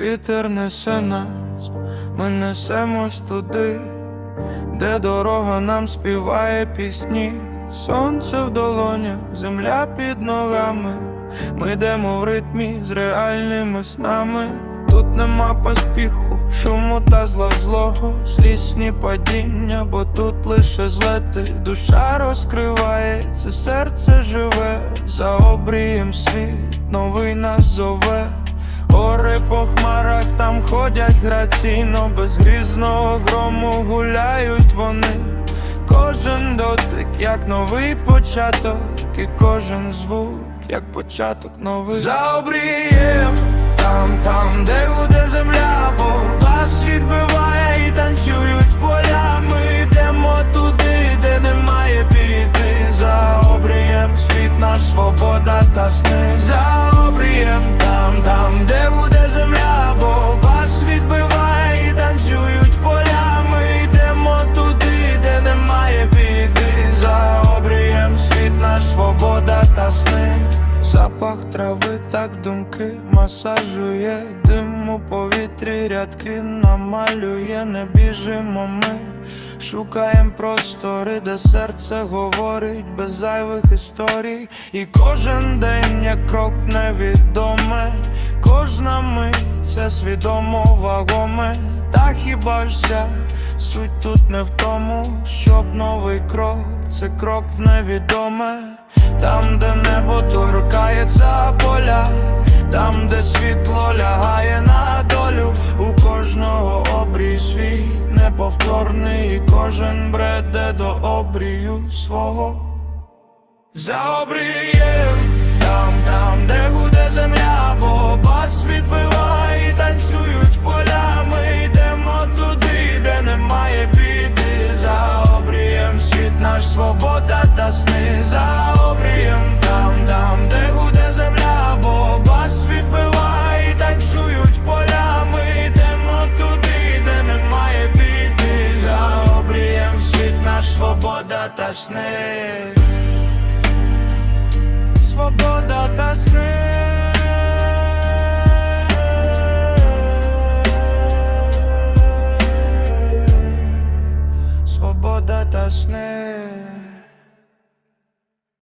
Вітер несе нас, ми несемось туди, де дорога нам співає пісні, сонце в долонях, земля під ногами, ми йдемо в ритмі з реальними снами. Тут нема поспіху, шуму та зла злого, слісні падіння, бо тут лише злети, душа розкривається, серце живе, за обрієм світ, новий нас зове. Гори по хмарах там ходять граційно, без грізного грому гуляють вони. Кожен дотик, як новий початок, і кожен звук, як початок новий. За обрієм, там, там, де буде земля, бо трави, так думки масажує дим у повітрі, рядки намалює, не біжимо ми. Шукаєм простори, де серце говорить без зайвих історій. І кожен день як крок невідоме, кожна мить це свідомо вагоме. Та хіба ж ця суть тут не в тому, щоб новий крок, це крок в невідоме. Там, де небо поля, там, де світло лягає на долю, у кожного обрій свій неповторний, і кожен бреде до обрію свого. За обрієм, там, там, де гуде земля, бо бас відбиває танцюють поля. Ми йдемо туди, де немає біди. За обрієм, світ наш свобода та сни. За обрієм, там, там, де гуде та сни, свобода та сни. Свобода та сни.